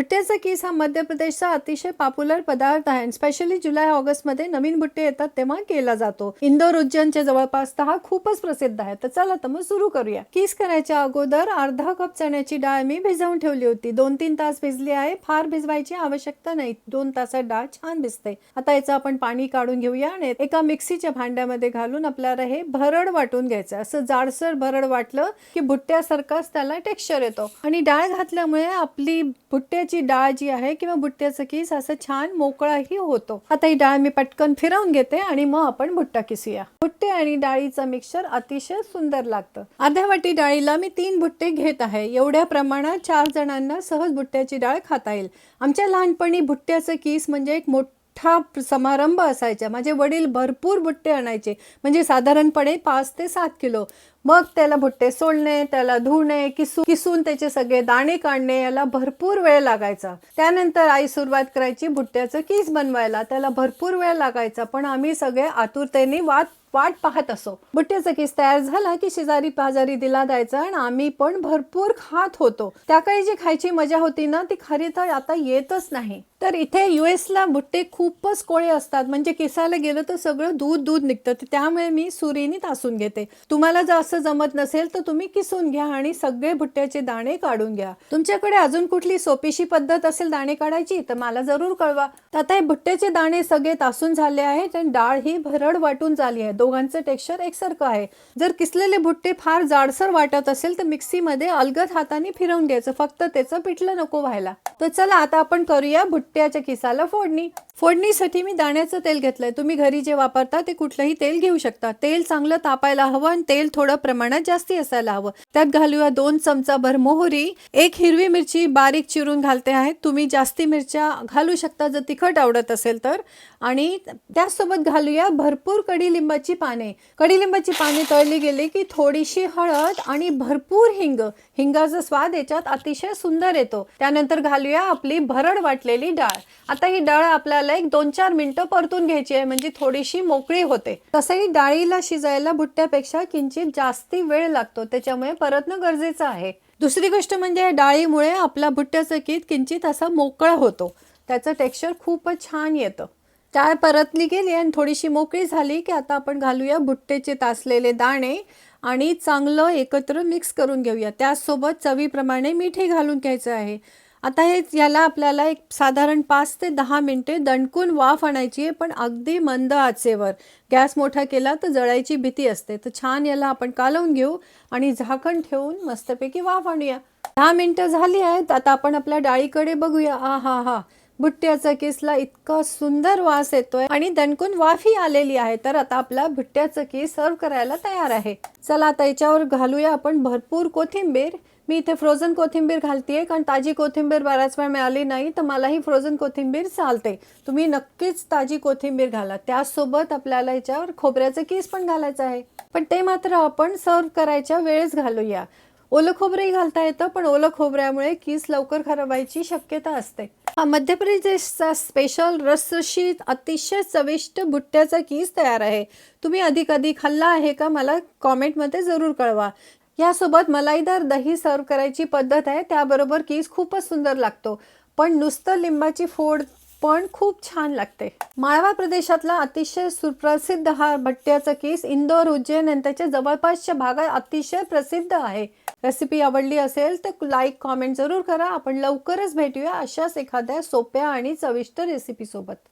भुट्ट्याचा केस हा मध्य प्रदेशचा अतिशय पॉप्युलर पदार्थ आहे. स्पेशली जुलै ऑगस्टमध्ये नवीन भुट्टे येतात तेव्हा केला जातो. इंदोर उज्जैनच्या जवळपास तर हा खूपच प्रसिद्ध आहे. तर चला तर मग सुरू करूया. किस करायच्या अगोदर अर्धा कप चण्याची डाळ मी भिजवून ठेवली होती. दोन तीन तास भिजली आहे. फार भिजवायची आवश्यकता नाही. दोन तासात डाळ छान भिजते. आता याचं आपण पाणी काढून घेऊया आणि एका मिक्सीच्या भांड्यामध्ये घालून आपल्याला हे भरड वाटून घ्यायचं असं जाडसर भरड वाटलं की भुट्ट्यासारखाच त्याला टेक्स्चर येतो. आणि डाळ घातल्यामुळे आपली भुट्ट्याची डाळ जी आहे किंवा भुट्ट्याचं किस असं छान मोकळाही होतो. आता ही डाळ मी पटकन फिरवून घेते आणि मग आपण भुट्टा किसूया. भुट्टे आणि डाळीचं मिक्सर अतिशय सुंदर लागतं. अर्ध्या वाटी डाळीला मी तीन भुट्टे घेत आहे. एवढ्या प्रमाणात चार जणांना सहज भुट्ट्याची डाळ खाता येईल. आमच्या लहानपणी भुट्ट्याचं किस म्हणजे एक मोठं मोठा समारंभ असायचा. माझे वडील भरपूर बुट्टे आणायचे. म्हणजे साधारणपणे पाच ते सात किलो. मग त्याला भुट्टे सोडणे त्याला धुणे किसू किसून त्याचे सगळे दाणे काढणे याला भरपूर वेळ लागायचा. त्यानंतर आई सुरुवात करायची भुट्ट्याचं किस बनवायला. त्याला भरपूर वेळ लागायचा. पण आम्ही सगळे आतुरतेने वाट वाट पाहत असो. बुट्ट्याचा किस तयार झाला की शेजारी पाजारी दिला द्यायचा आणि आम्ही पण भरपूर खात होतो. त्या काळी जी खायची मजा होती ना ती खरी तर आता येतच नाही. तर इथे यू एसला भुट्टे खूपच कोळे असतात. म्हणजे किसायला गेलं तर सगळं दूध दूध निघतं. तर त्यामुळे मी सुरीने तासून घेते. तुम्हाला जर असं जमत नसेल तर तुम्ही किसून घ्या आणि सगळे भुट्ट्याचे दाणे काढून घ्या. तुमच्याकडे अजून कुठली सोपीशी पद्धत असेल दाणे काढायची तर मला जरूर कळवा. तर आता हे भुट्ट्याचे दाणे सगळे तासून झाले आहेत आणि डाळ ही भरड वाटून झाली आहे. दोघांचं टेक्स्चर एकसारखं आहे. जर किसलेले भुट्टे फार जाडसर वाटत असेल तर मिक्सीमध्ये अलगद हाताने फिरवून घ्यायचं. फक्त त्याचं पिठलं नको व्हायला. तर चला आता आपण करूया भुट्टे भुट्ट्याच्या किसाला फोडणी. फोडणीसाठी मी दाण्याचं तेल घेतलंय. तुम्ही घरी जे वापरता ते कुठलंही तेल घेऊ शकता. तेल चांगलं तापायला हवं आणि तेल थोडं प्रमाणात जास्ती असायला हवं. त्यात घालूया दोन चमचाभर मोहरी एक हिरवी मिरची बारीक चिरून घालते आहे. तुम्ही जास्ती मिरच्या घालू शकता जर तिखट आवडत असेल तर. आणि त्याचसोबत घालूया भरपूर कडीलिंबाची पाने. कडीलिंबाची पाने तळली गेली की थोडीशी हळद आणि भरपूर हिंग. हिंगाचा स्वाद याच्यात अतिशय सुंदर येतो. त्यानंतर घालूया आपली भरड वाटलेली डाळ. आता ही डाळ आपल्याला एक दोन चार मिनिटं परतून घ्यायची आहे म्हणजे थोडीशी मोकळी होते. तसंही डाळीला शिजायला भुट्ट्यापेक्षा किंचित जास्ती वेळ लागतो त्याच्यामुळे परतणं गरजेचं आहे. दुसरी गोष्ट म्हणजे डाळीमुळे आपला भुट्ट्याचं कीत किंचित असा मोकळा होतो. त्याचं टेक्स्चर खूपच छान येतं. डाळ परतली गेली आणि थोडीशी मोकळी झाली की आता आपण घालूया भुट्टेचे तासलेले दाणे आणि चांगलं एकत्र मिक्स करून घेऊया. त्याचसोबत चवीप्रमाणे मीठही घालून घ्यायचं आहे. आता हे याला आपल्याला एक साधारण पाच ते दहा मिनटे दणकून वाफ आणायची आहे पण अगदी मंद आचेवर. गॅस मोठा केला तर जळायची भीती असते. तर छान याला आपण कालवून घेऊ आणि झाकण ठेवून मस्तपैकी वाफ आणूया. दहा मिनटं झाली आहेत आता आपण आपल्या डाळीकडे बघूया. आ हा हा भुट्ट्याचा केसला इतका सुंदर वास येतोय आणि दणकून वाफी आलेली आहे तर आता आपला भुट्ट्याचं केस सर्व करायला तयार आहे. चला आता याच्यावर घालूया आपण भरपूर कोथिंबीर. मी इथे फ्रोझन कोथिंबीर घालतेय कारण ताजी कोथिंबीर बऱ्याच वेळ मिळाली नाही तर मलाही फ्रोझन कोथिंबीर चालते. तुम्ही नक्कीच ताजी कोथिंबीर घाला. त्यासोबत आपल्याला याच्यावर खोबऱ्याचं केस पण घालायचं आहे. पण ते मात्र आपण सर्व करायच्या वेळेस घालूया. ओलं खोबरंही घालता येतं पण ओलं खोबऱ्यामुळे किस लवकर खराबायची शक्यता असते. हा मध्य प्रदेशचा स्पेशल रसरशीत अतिशय चविष्ट भुट्ट्याचा किस तयार आहे. तुम्ही आधी कधी खाल्ला आहे का मला कॉमेंटमध्ये जरूर कळवा. यासोबत मलाईदार दही सर्व करायची पद्धत आहे त्याबरोबर किस खूपच सुंदर लागतो. पण नुसतं लिंबाची फोड पण खूप छान लागते. माळवा प्रदेशातला अतिशय सुप्रसिद्ध हा भट्ट्याचा केस इंदोर उज्जैन आणि त्याच्या जवळपासच्या भागात अतिशय प्रसिद्ध आहे. रेसिपी आवडली असेल तर लाईक कॉमेंट जरूर करा. आपण लवकरच भेटूया अशाच एखाद्या सोप्या आणि चविष्ट रेसिपीसोबत.